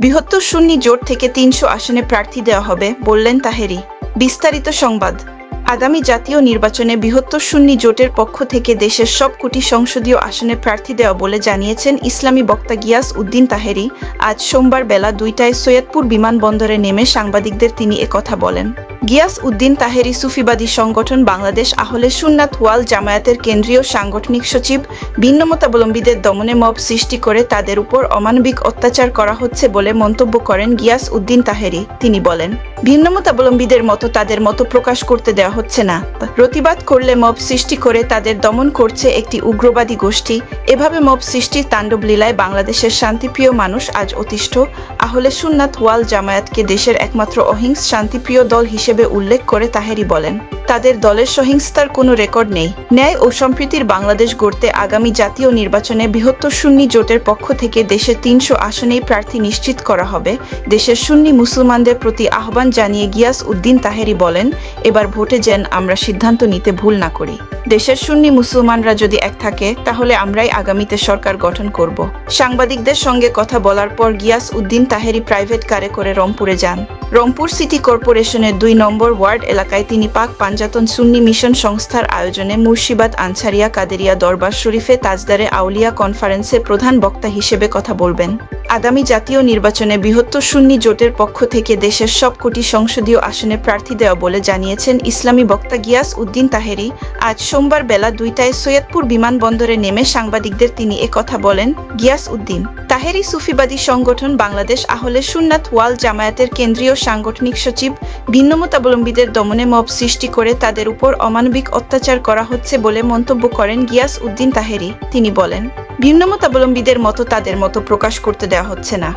বৃহত্তর সুন্নি জোট থেকে তিনশো আসনে প্রার্থী দেওয়া হবে, বললেন তাহেরি। বিস্তারিত সংবাদ। আগামী জাতীয় নির্বাচনে বৃহত্তর সুন্নি জোটের পক্ষ থেকে দেশের সব কোটি সংসদীয় আসনে প্রার্থী দেওয়া বলে জানিয়েছেন ইসলামী বক্তা গিয়াস উদ্দিন তাহেরি। আজ সোমবার বেলা দুইটায় সৈয়দপুর বিমানবন্দরে নেমে সাংবাদিকদের তিনি একথা বলেন। গিয়াস উদ্দিন তাহেরি সুফিবাদী সংগঠন বাংলাদেশ আহলে সুন্নাত ওয়াল জামায়াতের কেন্দ্রীয় সাংগঠনিক সচিব ভিন্নমতাবলম্বীদের দমনে মব সৃষ্টি করে তাদের উপর অমানবিক অত্যাচার করা হচ্ছে বলে মন্তব্য করেন গিয়াস উদ্দিন তাহেরি। তিনি বলেন ভিন্নমতাবলম্বীদের মতো তাদের মতো প্রকাশ করতে দেওয়া হচ্ছে না। প্রতিবাদ করলে মব সৃষ্টি করে তাদের দমন করছে একটি উগ্রবাদী গোষ্ঠী। এভাবে মব সৃষ্টির তাণ্ডব লীলায় বাংলাদেশের শান্তিপ্রিয় মানুষ আজ অতিষ্ঠ। আহলে সুন্নাত ওয়াল জামায়াতকে দেশের একমাত্র অহিংস শান্তিপ্রিয় দল হিসেবে উল্লেখ করে তাহেরি বলেন। তাদের দলের সহিংসতার কোনো রেকর্ড নেই। ন্যায় ও সম্প্রীতির বাংলাদেশ গড়তে আগামী জাতীয় নির্বাচনে বৃহত্তর সুন্নি জোটের পক্ষ থেকে দেশের তিনশো আসনেই প্রার্থী নিশ্চিত করা হবে। দেশের সুন্নি মুসলমানদের প্রতি আহ্বান জানিয়ে গিয়াস উদ্দিন তাহেরি বলেন, এবার ভোটে যেন আমরা সিদ্ধান্ত নিতে ভুল না করি। দেশের সুন্নি মুসলমানরা যদি এক থাকে, তাহলে আমরাই আগামীতে সরকার গঠন করব। সাংবাদিকদের সঙ্গে কথা বলার পর গিয়াস উদ্দিন তাহেরি প্রাইভেট কারে করে রংপুরে যান। রংপুর সিটি কর্পোরেশনের দুই নম্বর ওয়ার্ড এলাকায় তিনি পাক পাঞ্জাতন সুন্নি মিশন সংস্থার আয়োজনে মুর্শিবাদ আনসারিয়া কাদেরিয়া দরবার শরীফে তাজদারে আউলিয়া কনফারেন্সে প্রধান বক্তা হিসেবে কথা বলবেন। আগামী জাতীয় নির্বাচনে বৃহত্তর সুন্নি জোটের পক্ষ থেকে দেশের সব কোটি সংসদীয় আসনে প্রার্থী দেওয়া বলে জানিয়েছেন ইসলামী বক্তা গিয়াস উদ্দিন তাহেরি। আজ সোমবার বেলা দুইটায় সৈয়দপুর বিমানবন্দরে নেমে সাংবাদিকদের তিনি একথা বলেন। গিয়াস উদ্দিন তাহেরি সুফিবাদী সংগঠন বাংলাদেশ আহলে সুন্নাত ওয়াল জামায়াতের কেন্দ্রীয় সাংগঠনিক সচিব ভিন্নমতাবলম্বীদের দমনে মব সৃষ্টি করে তাদের উপর অমানবিক অত্যাচার করা হচ্ছে বলে মন্তব্য করেন গিয়াস উদ্দিন তাহেরি। তিনি বলেন ভিন্নমতাবলম্বীদের মতো তাদের মতো প্রকাশ করতে দেওয়া হচ্ছে না।